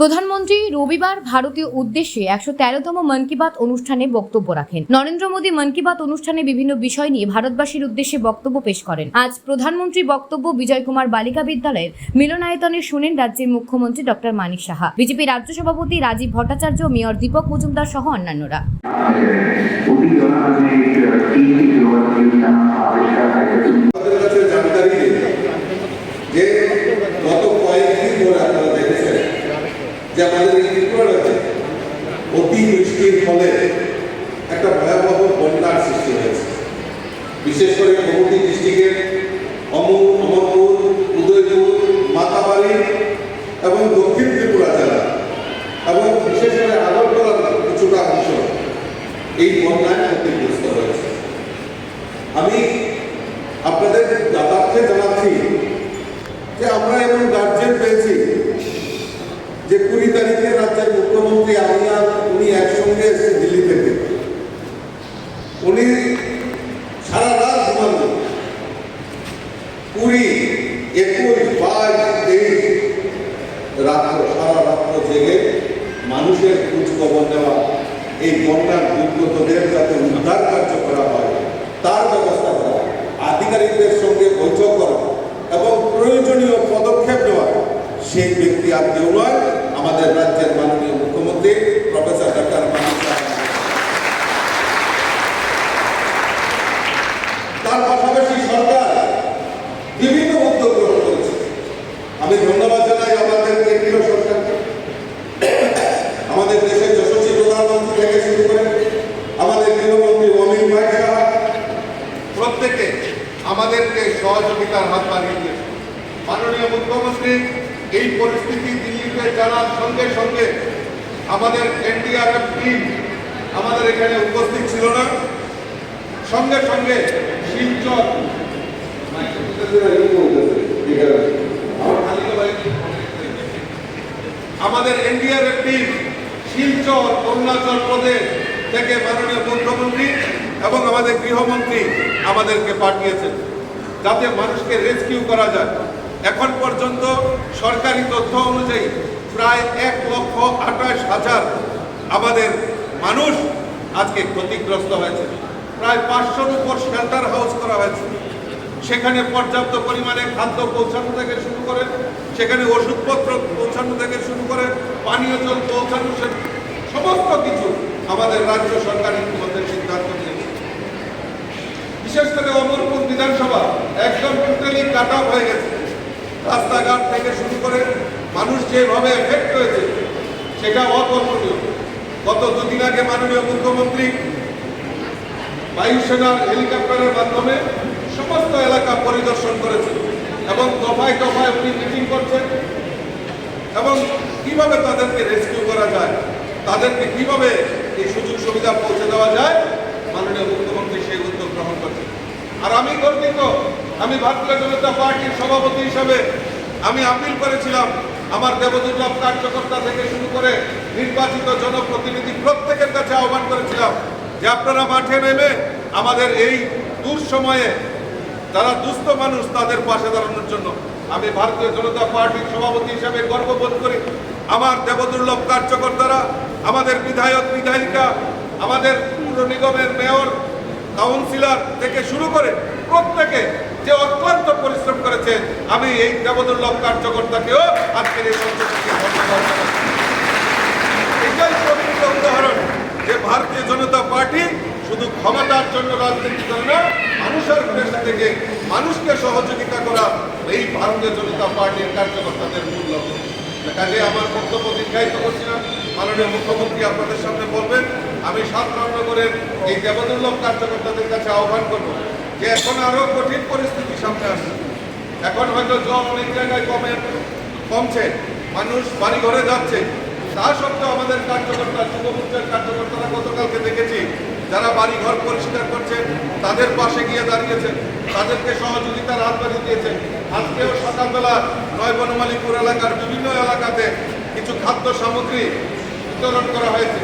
প্রধানমন্ত্রী রবিবার ভারতীয় উদ্দেশ্যে একশো তেরোতম মন কি বাত অনুষ্ঠানে বক্তব্য রাখেন। নরেন্দ্র মোদী মন কি বাত অনুষ্ঠানে বিভিন্ন বিষয় নিয়ে ভারতবাসীর উদ্দেশ্যে বক্তব্য পেশ করেন। আজ প্রধানমন্ত্রী বক্তব্য বিজয় কুমার বালিকা বিদ্যালয়ের মিলনায়তনে শুনেন রাজ্যের মুখ্যমন্ত্রী ডক্টর মানিক সাহা। বিজেপি রাজ্য সভাপতি রাজীব ভট্টাচার্য মেয়র দীপক মজুমদার সহ অন্যান্যরা। যে আমাদের এই ত্রিপুরা অতিবৃষ্টির অতি বৃষ্টির ফলে একটা ভয়াবহ বন্যার সৃষ্টি হয়েছে। বিশেষ করে গোমতী ডিস্ট্রিক্টের অমর অমরপুর, উদয়পুর, মাতাবাড়ি এবং দক্ষিণ ত্রিপুরা জেলা, এবং বিশেষ করে আগরতলার কিছুটা অংশ। এই বন্যায় ক্ষতিগ্রস্ত হয়েছে আমি আপনাদের দাদাকে জানাচ্ছি যে আমরা এমন গার্জেন পেয়েছি যে কুড়ি তারিখে রাজ্যের মুখ্যমন্ত্রী আমি উনি একসঙ্গে এসে দিল্লি থেকে। উনি সারা রাত ঘুমানো কুড়ি একুশ, বাইশ, তেইশ, রাত্র, সারা রাত্র জেগে মানুষের খোঁজ খবর নেওয়া, এই বন্যার দুর্গতদের যাতে উদ্ধার কার্য করা হয়, তার ব্যবস্থা করা, আধিকারিকদের সঙ্গে বৈঠক করা এবং প্রয়োজনীয় পদক্ষেপ নেওয়া, সেই ব্যক্তি আর কেউ নয়। আমাদের রাজ্যের মাননীয় মুখ্যমন্ত্রী প্রফেসর ডক্টর তার পাশাপাশি সরকার বিভিন্ন উদ্যোগ গ্রহণ করেছে। আমি ধন্যবাদ জানাই আমাদের কেন্দ্রীয় সরকারকে। আমাদের দেশের যশস্বী প্রধানমন্ত্রী থেকে শুরু করে আমাদের গৃহমন্ত্রী অমিত ভাই সাহা প্রত্যেকে আমাদেরকে সহযোগিতার হাত বাড়িয়ে দিয়েছে। মাননীয় মুখ্যমন্ত্রী এই পরিস্থিতি দিল্লিতে জানার সঙ্গে সঙ্গে আমাদের এনডিআরএফ টিম আমাদের এখানে উপস্থিত ছিল না, সঙ্গে সঙ্গে শিলচর আমাদের এনডিআরএফ টিম শিলচর, অরুণাচল প্রদেশ থেকে মাননীয় মুখ্যমন্ত্রী এবং আমাদের গৃহমন্ত্রী আমাদেরকে পাঠিয়েছেন, যাতে মানুষকে রেস্কিউ করা যায়। এখন পর্যন্ত সরকারি তথ্য অনুযায়ী প্রায় এক লক্ষ আঠাশ হাজার আমাদের মানুষ আজকে ক্ষতিগ্রস্ত হয়েছে। প্রায় পাঁচশোর উপর শেল্টার হাউস করা হয়েছে। সেখানে পর্যাপ্ত পরিমাণে খাদ্য পৌঁছানো থেকে শুরু করে, সেখানে ওষুধপত্র পৌঁছানো থেকে শুরু করে, পানীয় জল পৌঁছানো সমস্ত কিছু আমাদের রাজ্য সরকার ইতিমধ্যে সিদ্ধান্ত নিয়েছে। বিশেষ করে অমরপুর বিধানসভা একদম টোটালি কাট হয়ে গেছে। রাস্তাঘাট থেকে শুরু করে মানুষ যেভাবে এফেক্ট হয়েছে, সেটা অকল্পনীয়। গত দুদিন আগে মাননীয় মুখ্যমন্ত্রী বায়ুসেনার হেলিকপ্টারের মাধ্যমে সমস্ত এলাকা পরিদর্শন করেছে এবং দফায় দফায় উনি মিটিং করছেন। এবং কীভাবে তাদেরকে রেস্কিউ করা যায়, তাদেরকে কীভাবে এই সুযোগ সুবিধা পৌঁছে দেওয়া যায়, মাননীয় মুখ্যমন্ত্রী সেই উদ্যোগ গ্রহণ করছেন। আর আমি গর্বিত আমি ভারতীয় জনতা পার্টির সভাপতি হিসাবে আমি আপিল করেছিলাম আমার দেবদুর্লভ কার্যকর্তা থেকে শুরু করে নির্বাচিত জনপ্রতিনিধি প্রত্যেকের কাছে আহ্বান করেছিলাম যে আপনারা মাঠে নেমে আমাদের এই দুঃসময়ে যারা দুস্থ মানুষ তাদের পাশে দাঁড়ানোর জন্য আমি ভারতীয় জনতা পার্টির সভাপতি হিসাবে গর্ববোধ করি। আমার দেবদুর্লভ কার্যকর্তারা, আমাদের বিধায়ক বিধায়িকা, আমাদের পুর নিগমের মেয়র, কাউন্সিলর থেকে শুরু করে প্রত্যেকে যে অক্লান্ত পরিশ্রম করেছে, আমি এই দেবদুর্লভ কার্যকর্তাকেও আজকের এই। এটাই প্রকৃত উদাহরণ যে ভারতীয় জনতা পার্টি শুধু ক্ষমতার জন্য রাজনীতি করে না, মানুষের দেশ থেকে মানুষকে সহযোগিতা করা এই ভারতীয় জনতা পার্টির কার্যকর্তাদের মূল লক্ষ্য। কাজে আমার বক্তব্য দীর্ঘায়িত করছি না। মাননীয় মুখ্যমন্ত্রী আপনাদের সামনে বলবেন, আমি সাত নগরের এই দেবদুর্লভ কার্যকর্তাদের কাছে আহ্বান করব। যে এখন আরও কঠিন পরিস্থিতি সামনে আসছে। এখন হয়তো জল অনেক জায়গায় কমে, কমছে, মানুষ বাড়ি ঘরে যাচ্ছে। তা সত্ত্বেও আমাদের কার্যকর্তা যুবমুক্তের কার্যকর্তারা গতকালকে দেখেছি, যারা বাড়ি ঘর পরিষ্কার করছে, তাদের পাশে গিয়ে দাঁড়িয়েছেন তাদেরকে সহযোগিতার হাত বাড়িয়ে দিয়েছে। আজকেও সকালবেলা নয় বনমালীপুর এলাকার বিভিন্ন এলাকাতে কিছু খাদ্য সামগ্রী বিতরণ করা হয়েছে।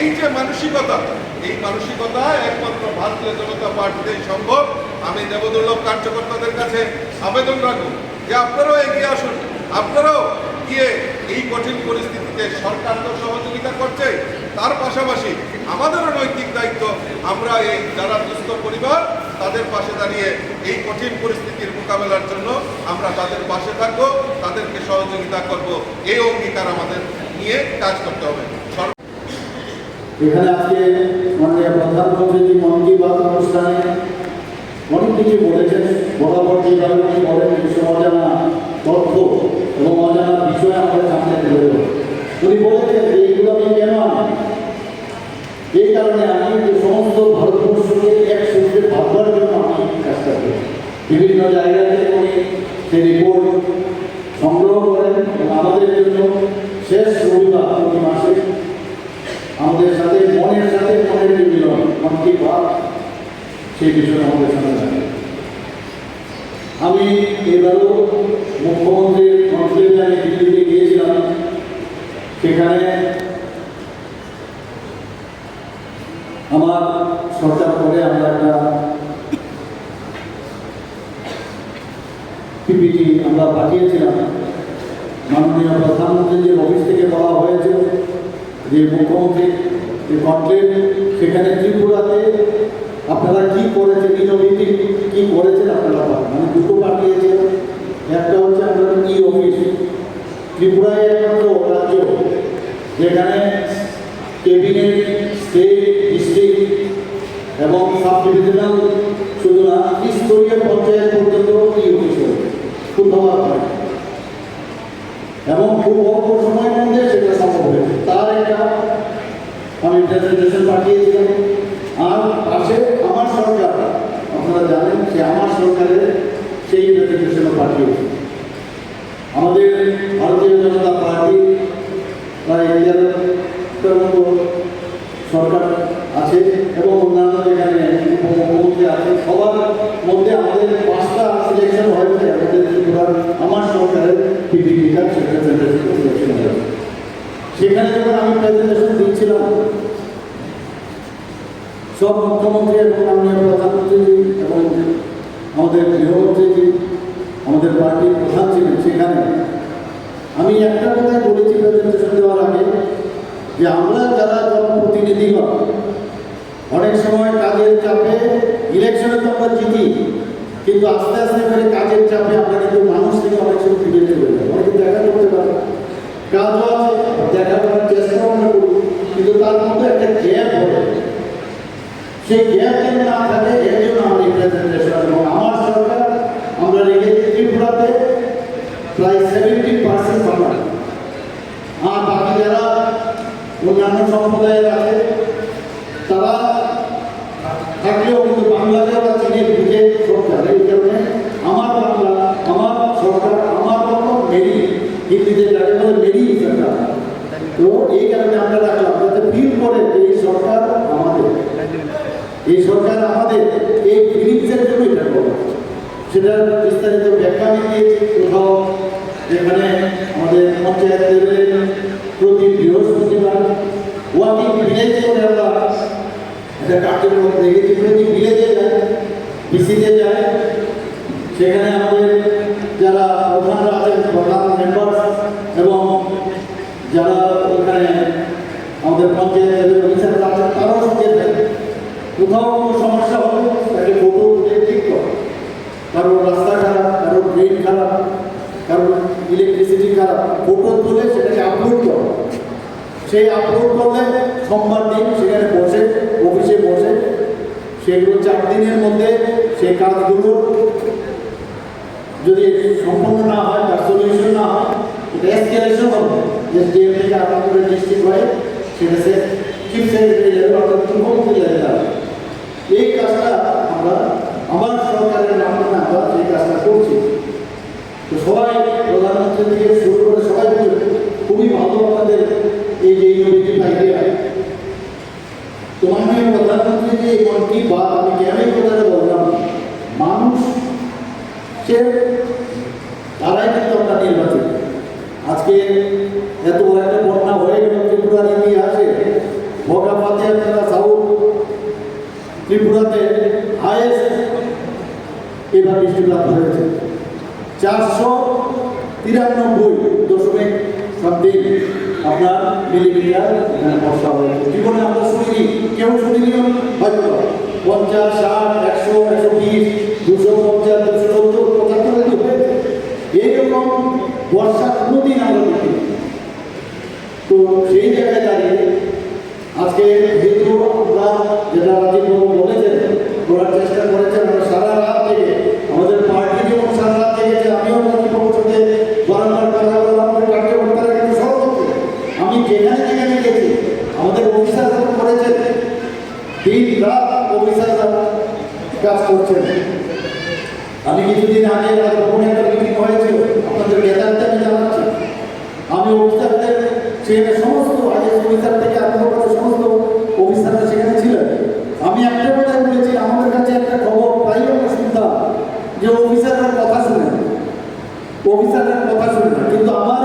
এই যে মানসিকতা এই মানসিকতা একমাত্র ভারতীয় জনতা পার্টিতেই সম্ভব। আমি দেবদুর্লভ কার্যকর্তাদের কাছে আবেদন রাখব যে আপনারাও এগিয়ে আসুন। আপনারাও গিয়ে এই কঠিন পরিস্থিতিতে সরকার তো সহযোগিতা করছে। তার পাশাপাশি আমাদেরও নৈতিক দায়িত্ব। আমরা এই যারা দুস্থ পরিবার, তাদের পাশে দাঁড়িয়ে এই কঠিন পরিস্থিতির মোকাবেলার জন্য আমরা তাদের পাশে থাকব, তাদেরকে সহযোগিতা করব। এই অঙ্গীকার আমাদের নিয়ে কাজ করতে হবে। এখানে আজকে মাননীয় প্রধানমন্ত্রী মন কি বাত অনুষ্ঠানে অনেক কিছু বলেছেন। বরাবর যেভাবে উনি বলেন কিছু অজানা তথ্য এবং অজানা বিষয় আমাদের সামনে তুলে উনি বলেছেন যে এইগুলো আমি কেন এই কারণে আমি যে সমস্ত ভারতবর্ষকে এক সূত্রে ভাববার জন্য আমি চেষ্টা করি। বিভিন্ন জায়গা থেকে উনি সেই রিপোর্ট সংগ্রহ করেন আমাদের জন্য শেষ রবিবার প্রতি মাসে আমাদের সাথে, মনের সাথে মনের যে মিলন মনকে ভাব সেই বিষয়ে আমাদের সাথে থাকে আমি এবারও মুখ্যমন্ত্রীর মন্ত্রীকে আমি দিল্লিতে গিয়েছিলাম। সেখানে আমার সরকার করে আমরা একটা পিপিটি আমরা পাঠিয়েছিলাম। মাননীয় প্রধানমন্ত্রীর অফিস থেকে বলা হয়েছে যে মুখ্যমন্ত্রী যে কমপ্লেন, সেখানে ত্রিপুরাতে আপনারা কি করেছেন ইনোভেটিভ কি করেছেন আপনারা বলেন। মানে দুটো পাঠিয়েছেন একটা হচ্ছে আপনার ই অফিস, ত্রিপুরায় একমাত্র রাজ্য, যেখানে ক্যাবিনেট, স্টেট, ডিস্ট্রিক্ট এবং সাব ডিভিশনাল শুধু না স্তরীয় পঞ্চায়েত পর্যন্ত ই অফিস শুদ্ধবার হয় এবং খুব অল্প সময়ের মধ্যে একটা আমি প্রেজেন্টেশন পাঠিয়েছিলাম আর পাশে আমার সরকার। আপনারা জানেন যে আমার সরকারের সেই প্রেজেন্টেশনও পাঠিয়েছে। আমাদের ভারতীয় জনতা পার্টি এগারোটার মতো সরকার আছে এবং অন্যান্য যেখানে উপমুখ্যমন্ত্রী আছে, সবার মধ্যে আমাদের পাঁচটা সিলেকশন হয়েছে। আমাদের আমার সরকারের সিলেকশন হয়েছে সেখানে যখন আমি প্রেজেন্টেশন দিচ্ছিলাম, সব মুখ্যমন্ত্রী এবং মাননীয় প্রধানমন্ত্রীজি এবং আমাদের গৃহমন্ত্রীজি, আমাদের পার্টির প্রধান ছিলেন সেখানে, আমি একটা কথাই বলেছি প্রেজেন্টেশন দেওয়ার আগে যে আমরা যারা জনপ্রতিনিধিগণ, অনেক সময় কাজের চাপে ইলেকশনে তো আমরা জিতি, কিন্তু আস্তে আস্তে করে কাজের চাপে আমরা কিন্তু মানুষ থেকে অনেক সময় ফিরে চলে যাই। অনেকে দেখা করতে পারে আছে দেখা করার চেষ্টাও আমরা তার মধ্যে একটা গ্যাপ হবে সেই গ্যাপ থাকে, এর জন্য আমরা এই প্রেজেন্টেশন এবং আমার সরকার, আমরা রেখেছি ত্রিপুরাতে সেভেন্টি পার্সেন্ট বাংলা আর বাকি যারা সম্প্রদায়ের আছে, তারা থাকলেও কিন্তু বাংলাদেশ বা চীনের দিকে সরকার এই কারণে হিন্দিতে যাকে বলে মেরি সরকার তো এই কারণে আমরা রাখলাম, যাতে ফিল করে যে এই সরকার আমাদের। এই সরকার আমাদের এই ফিলিংসের জন্য এটা করে সেটার বিস্তারিত ব্যাখ্যা আমি দিয়েছি। কোথাও যেখানে আমাদের পঞ্চায়েত লেভেলের প্রতি বৃহস্পতিবার ওয়াকিং ভিলেজ করে আমরা একটা কার্যক্রম দেখেছি। প্রতি ভিলেজে যায়, বিসিতে যায়। সেখানে আমাদের যারা প্রধানরা আছেন, প্রধান মেম্বার এবং যারা ওখানে আমাদের পঞ্চায়েতের অফিসাররা আছেন তারাও সঙ্গে থাকে কোথাও কোনো সমস্যা হলে তাকে ফটো তুলে ঠিক করে কারোর রাস্তা খারাপ কারোর ড্রেন খারাপ কারোর ইলেকট্রিসিটি খারাপ ফটো তুলে সেটাকে আপলোড করে সেই আপলোড করলে সোমবার দিন সেখানে বসে অফিসে বসে। সেগুলো চার দিনের মধ্যে সেই কাজগুলো যদি সম্পূর্ণ না হয়, তার সলিউশন না হয় এসকেলেশন হবে। যে ডিএম থেকে করে ডিস্ট্রিক্ট হয় সেটা সে চিফ সেক্রেটারি অর্থাৎ মুখ্যমন্ত্রী এই কাজটা আমরা, আমার সরকারের মাধ্যমে আমরা সেই কাজটা করছি। তো সবাই প্রধানমন্ত্রী থেকে শুরু করে সবাই বলছে, খুবই ভালো আপনাদের এই যে ইনোভেটিভ আইডিয়া তো মাননীয় এই মন কি বাত, আমি কেন এই কথাটা বললাম? মানুষ সে তারাই কিন্তু আমরা নির্বাচিত। আজকে এত বড় একটা বন্যা হয়ে গেল, ত্রিপুরার ইতিহাসে। ভোগাপাতে আপনারা সাউথ, ত্রিপুরাতে হায়েস্ট এবার বৃষ্টিপাত হয়েছে। চারশো তিরানব্বই দশমিক সামথিং আপনার মিলিমিটার, এখানে বর্ষা হয়েছে। জীবনে আমরা শুনিনি কেউ শুনিনি হয়তো পঞ্চাশ, ষাট, একশো একশো বিশ, দুশো পঞ্চাশ, দুশো সত্তর পঁচাত্তর এগুলো হয়েছে। এইরকম বর্ষা কোনোদিন আমরা দেখিনি। তো সেই জায়গায় দাঁড়িয়ে আজকে যেহেতু আমরা যেটা রাজীব কাজ করছেন। আমি কিছুদিন আগে রাজভবনে একটা মিটিং আপনাদের আমি জানাচ্ছি। আমি অফিসারদের সেখানে সমস্ত অফিসার থেকে আরম্ভ করে সমস্ত অফিসাররা সেখানে ছিলেন। আমি একটা কথাই বলেছি, আমাদের কাছে একটা খবর প্রায় আমরা শুনতাম, যে অফিসাররা কথা শুনে অফিসাররা কথা শুনে কিন্তু আমার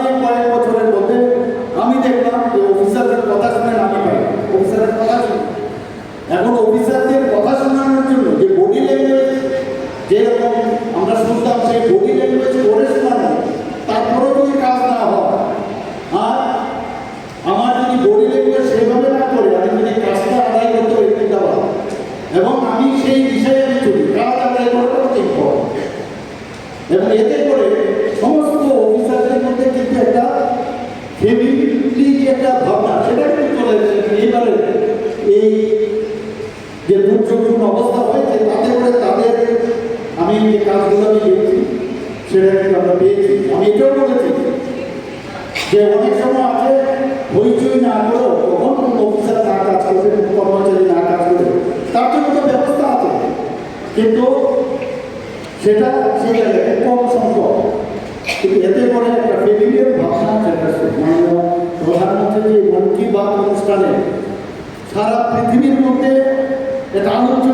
এবং এতে করে সমস্ত অফিসারদের মধ্যে কিন্তু একটা ফ্যামিলি যে একটা ভাবনা, সেটা কিন্তু চলে এসেছে। এইবারে এই যে দুর্যোগপূর্ণ অবস্থা হয়েছে, তাতে করে তাদের আমি যে কাজগুলো আমি দেখছি, সেটা কিন্তু আমরা পেয়েছি। আমি এটাও বলেছি যে অনেক সময় আছে, হইচই না করেও কখন কোনো অফিসার না কাজ করবে কর্মচারী না কাজ করবে, তার জন্য তো ব্যবস্থা আছে। কিন্তু সেটা সেই জায়গায় কম সংখ্যক। কিন্তু এতে করে একটা ফেমিলিয়ার ভাষা যেটা মাননীয় প্রধানমন্ত্রী যে মন কি বাত অনুষ্ঠানে সারা পৃথিবীর মধ্যে এটা আলোচনা